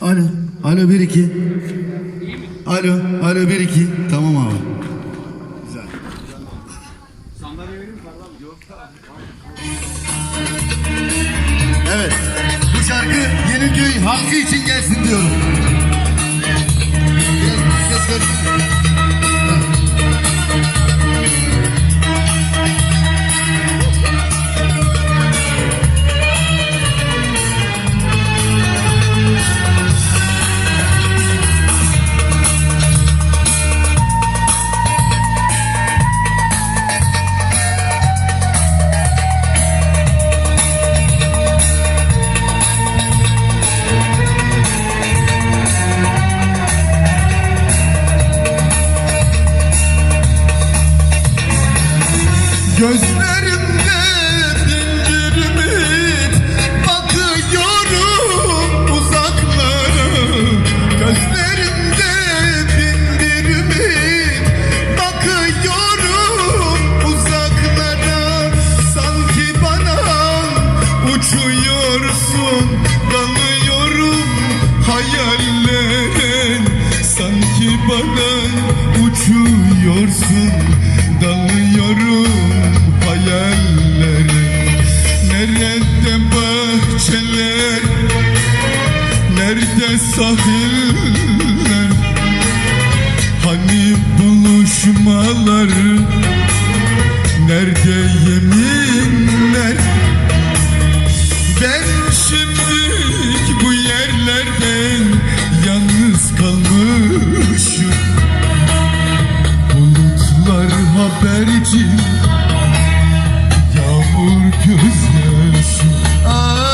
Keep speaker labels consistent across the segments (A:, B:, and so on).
A: Alo. Alo 1 2. Alo. Alo 1 2. Tamam abi. Güzel. Evet. Bu şarkı Yeniköy halkı için gelsin diyorum. Biraz ses ver. Gözlerimde dindirmiş Bakıyorum uzaklara. Gözlerimde dindirmiş Bakıyorum uzaklara. Sanki bana uçuyorsun Dalıyorum hayallere Sanki bana uçuyorsun Dalıyorum bahçeler Nerede sahiller? Hani buluşmalar? Nerede yeminler? Ben şimdilik bu yerlerde yalnız kalmışım. Bulutlar haberci Yağmur gözyaşı. Ah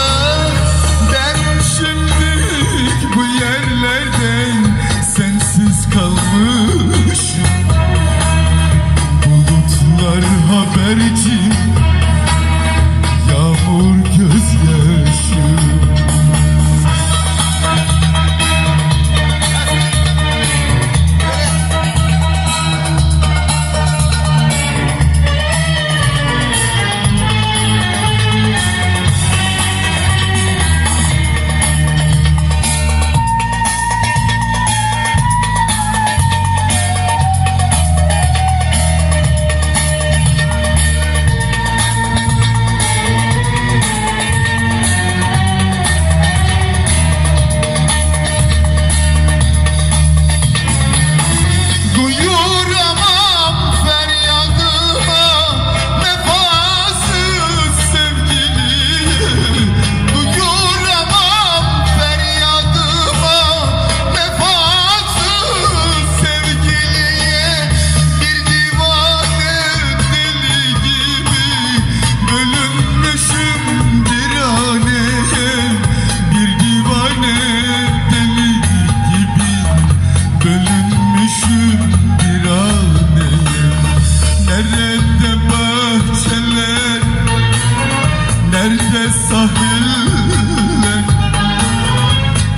A: sahiller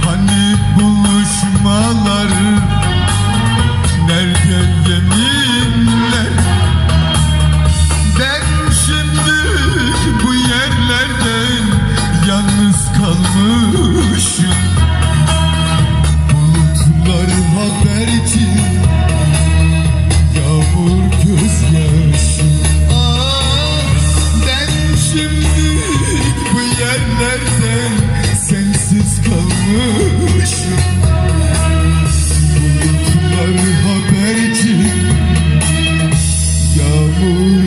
A: Hani buluşmalar Nerede Merhaberci Yağmur